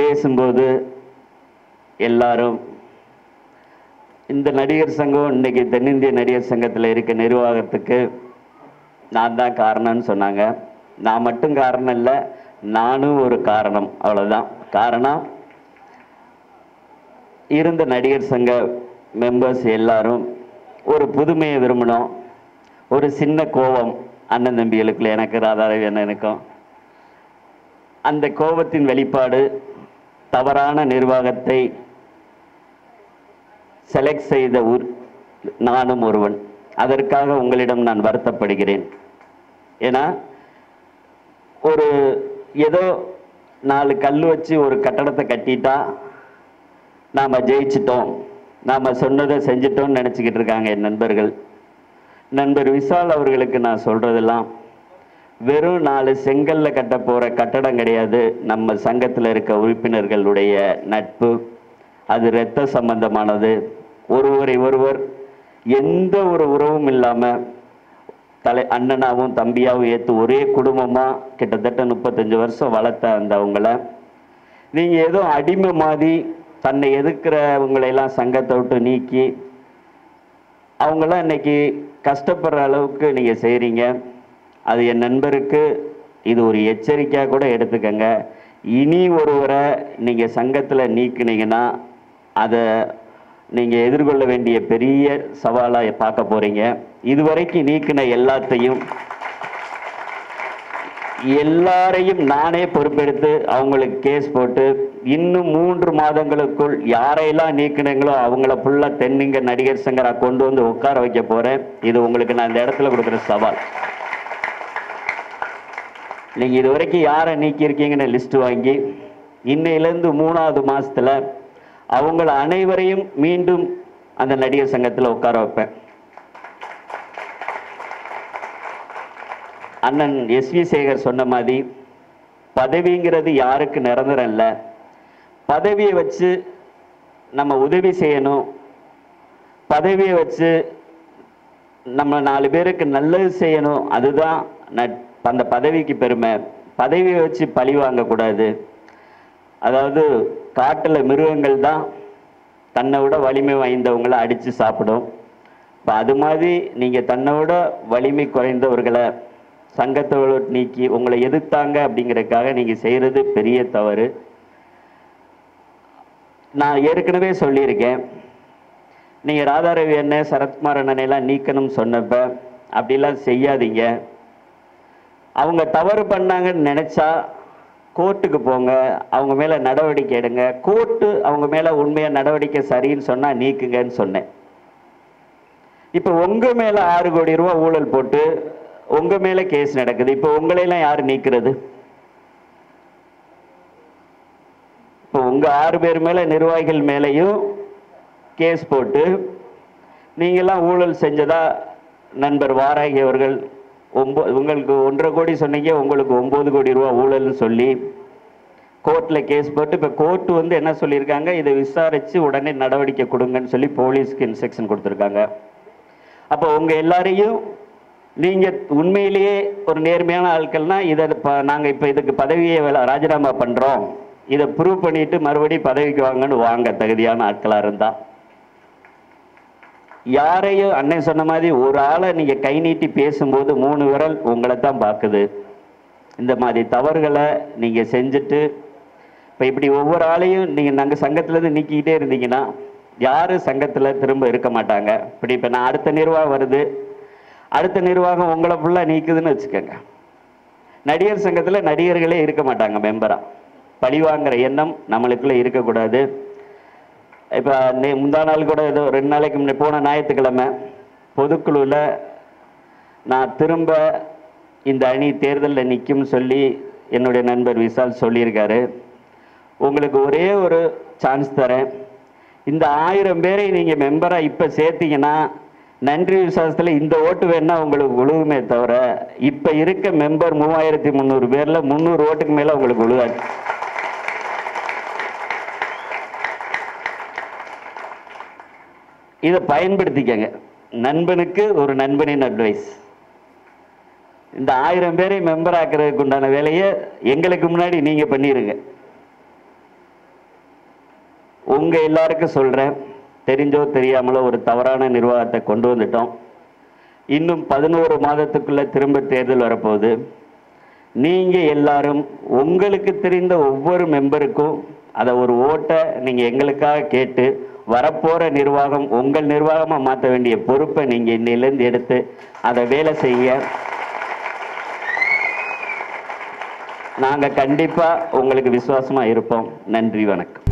பேசும்போது எல்லாரும் இந்த நடிகர் சங்கம் இன்னைக்கு தென்னிந்திய நடிகர் சங்கத்தில் இருக்க நிர்வாகத்துக்கு நான் தான் காரணம்னு சொன்னாங்க. நான் மட்டும் காரணம் இல்லை நானும் ஒரு காரணம் அவ்வளோதான் காரணம் இருந்த நடிகர் சங்க மெம்பர்ஸ் எல்லாரும் ஒரு புதுமையை விரும்பினோம் ஒரு சின்ன கோபம் அண்ணன் தம்பிகளுக்குள்ள எனக்கு ராதாரவி அண்ணனுக்கும். அந்த கோபத்தின் வெளிப்பாடு தவறான நிர்வாகத்தை செலக்ட் செய்த உர் நானும் ஒருவன். அதற்காக உங்களிடம் நான் வருத்தப்படுகிறேன். ஏன்னா ஒரு ஏதோ நாலு கல் வச்சு ஒரு கட்டடத்தை கட்டிட்டா நாம் ஜெயிச்சிட்டோம். நாம் சொன்னதை செஞ்சிட்டோம்னு நினச்சிக்கிட்டு இருக்காங்க என் நண்பர்கள். நண்பர் விசால் அவர்களுக்கு நான் சொல்கிறதெல்லாம் வெறும் நாலு செங்கல்ல கட்ட போகிற கட்டடம் கிடையாது. நம்ம சங்கத்தில் இருக்க உறுப்பினர்களுடைய நட்பு அது இரத்த சம்பந்தமானது. ஒருவரை ஒருவர் எந்த ஒரு உறவும் இல்லாமல் தலை அண்ணனாவும் தம்பியாவும் ஏற்று ஒரே குடும்பமாக கிட்டத்தட்ட முப்பத்தஞ்சு வருஷம் வளர்த்த அந்த அவங்கள. நீங்கள் ஏதோ அடிமை மாதிரி தன்னை எதிர்க்கிறவங்களையெல்லாம் சங்கத்தை விட்டு நீக்கி அவங்களாம் இன்னைக்கு கஷ்டப்படுற அளவுக்கு நீங்கள் செய்கிறீங்க அது என் நண்பருக்கு இது ஒரு எச்சரிக்கையாக கூட எடுத்துக்கங்க. இனி ஒருவரை நீங்கள் சங்கத்தில் நீக்குனீங்கன்னா அதை நீங்கள் எதிர்கொள்ள வேண்டிய பெரிய சவாலாக பார்க்க போகிறீங்க இதுவரைக்கும் நீக்கின எல்லாத்தையும் எல்லாரையும் நானே பொறுப்பெடுத்து அவங்களுக்கு கேஸ் போட்டு இன்னும் மூன்று மாதங்களுக்குள் யாரையெல்லாம் நீக்கினீங்களோ அவங்கள ஃபுல்லாக தென்னிங்க நடிகர் சங்கரா கொண்டு வந்து உட்கார வைக்க போகிறேன் இது உங்களுக்கு நான் இந்த இடத்துல கொடுக்குற சவால். நீங்கள் இது வரைக்கும் யாரை நீக்கியிருக்கீங்கன்னு லிஸ்ட் வாங்கி இன்னையிலேருந்து மூணாவது மாதத்தில் அவங்கள அனைவரையும் மீண்டும் அந்த நடிகர் சங்கத்தில் உட்கார வைப்பேன். அண்ணன் எஸ் வி சேகர் சொன்ன மாதிரி பதவிங்கிறது யாருக்கு நிரந்தரம் இல்லை. பதவியை வச்சு நம்ம உதவி செய்யணும். பதவியை வச்சு நம்ம நாலு பேருக்கு நல்லது செய்யணும். அதுதான் நட்- அந்த பதவிக்கு பெருமை. பதவியை வச்சு பழி வாங்கக்கூடாது. அதாவது காட்டில் மிருகங்கள் தான் தன்னை விட வலிமை வாய்ந்தவங்களை அடித்து சாப்பிடும். இப்போ அது மாதிரி நீங்கள் தன்னை விட வலிமை குறைந்தவர்களை சங்கத்தை நீக்கி உங்களை எதிர்த்தாங்க அப்படிங்கிறதுக்காக நீங்கள் செய்கிறது பெரிய தவறு. நான் ஏற்கனவே சொல்லியிருக்கேன். நீங்கள் ராதாரவி அண்ணன் சரத்குமார் அண்ணனையெல்லாம் நீக்கணும்னு சொன்னப்ப அப்படிலாம் செய்யாதீங்க. அவங்க தவறு பண்ணாங்கன்னு நினச்சா கோர்ட்டுக்கு போங்க அவங்க மேலே நடவடிக்கை எடுங்க. கோர்ட்டு அவங்க மேலே உண்மையாக நடவடிக்கை சரின்னு சொன்னால் நீக்குங்கன்னு சொன்னேன். இப்போ உங்கள் மேலே ஆறு கோடி ரூபா ஊழல் போட்டு உங்கள் மேலே கேஸ் நடக்குது. இப்போ உங்களையெல்லாம் யார் நீக்கிறது? இப்போ உங்கள் ஆறு பேர் மேலே நிர்வாகிகள் மேலேயும் கேஸ் போட்டு நீங்களாம் ஊழல் செஞ்சதா நண்பர் வாராகி அவர்கள் ஒம்போ உங்களுக்கு ஒன்றரை கோடி சொன்னீங்க உங்களுக்கு ஒம்பது கோடி ரூபா ஊழல்னு சொல்லி கோர்ட்டில் கேஸ் போட்டு இப்போ கோர்ட்டு வந்து என்ன சொல்லியிருக்காங்க? இதை விசாரித்து உடனே நடவடிக்கை கொடுங்கன்னு சொல்லி போலீஸ்க்கு இன்ஸ்ட்ரக்ஷன் கொடுத்துருக்காங்க. அப்போ உங்கள் எல்லாரையும் நீங்கள் உண்மையிலேயே ஒரு நேர்மையான ஆட்கள்னால் இதை இப்போ நாங்கள் இப்போ இதுக்கு பதவியை ராஜினாமா பண்ணுறோம் இதை ப்ரூவ் பண்ணிவிட்டு மறுபடியும் பதவிக்கு வாங்கன்னு வாங்க தகுதியான ஆட்களாக இருந்தால் யாரையும் அண்ணன் சொன்ன மாதிரி ஒரு ஆளை நீங்கள் கை நீட்டி பேசும்போது மூணு விரல் உங்களை தான் பார்க்குது. இந்த மாதிரி தவறுகளை நீங்கள் செஞ்சுட்டு இப்போ இப்படி ஒவ்வொரு ஆளையும் நீங்கள் நாங்கள் சங்கத்துலேருந்து நீக்கிக்கிட்டே இருந்தீங்கன்னா யாரும் சங்கத்தில் திரும்ப இருக்க மாட்டாங்க? இப்படி இப்போ நான் அடுத்த நிர்வாகம் வருது. அடுத்த நிர்வாகம் உங்களை ஃபுல்லாக நீக்குதுன்னு வச்சுக்கோங்க. நடிகர் சங்கத்தில் நடிகர்களே இருக்க மாட்டாங்க மெம்பராக பழிவாங்கிற எண்ணம் நம்மளுக்குள்ளே இருக்கக்கூடாது. இப்போ நே முந்தா நாள் கூட ஏதோ ரெண்டு நாளைக்கு முன்னே போன ஞாயிற்றுக்கிழமை பொதுக்குழுவில் நான் திரும்ப இந்த அணி தேர்தலில் நிற்கும்னு சொல்லி என்னுடைய நண்பர் விசால் சொல்லியிருக்காரு. உங்களுக்கு ஒரே ஒரு சான்ஸ் தரேன். இந்த ஆயிரம் பேரை நீங்கள் மெம்பராக இப்போ சேர்த்தீங்கன்னா நன்றி விசுவாசத்தில் இந்த ஓட்டு வேணால் உங்களுக்கு விழுவுமே தவிர இப்போ இருக்க மெம்பர் மூவாயிரத்தி முந்நூறு பேரில் முந்நூறு ஓட்டுக்கு மேலே உங்களுக்கு விழுவாது இதை பயன்படுத்திக்கங்க. நண்பனுக்கு ஒரு நண்பனின் அட்வைஸ் இந்த ஆயிரம் பேரை மெம்பர் ஆக்குறதுக்கு உண்டான வேலையை எங்களுக்கு முன்னாடி நீங்க பண்ணிருங்க. உங்க எல்லாருக்கும் சொல்றேன். தெரிஞ்சோ தெரியாமலோ ஒரு தவறான நிர்வாகத்தை கொண்டு வந்துட்டோம். இன்னும் பதினோரு மாதத்துக்குள்ள திரும்ப தேர்தல் வரப்போகுது. நீங்க எல்லாரும் உங்களுக்கு தெரிந்த ஒவ்வொரு மெம்பருக்கும் அதை ஒரு ஓட்டை நீங்க எங்களுக்காக கேட்டு வரப்போற நிர்வாகம் உங்கள் நிர்வாகமா மாற்ற வேண்டிய பொறுப்பை நீங்க இன்னிலிருந்து எடுத்து அதை வேலை செய்ய. நாங்க கண்டிப்பா உங்களுக்கு விசுவாசமா இருப்போம். நன்றி வணக்கம்.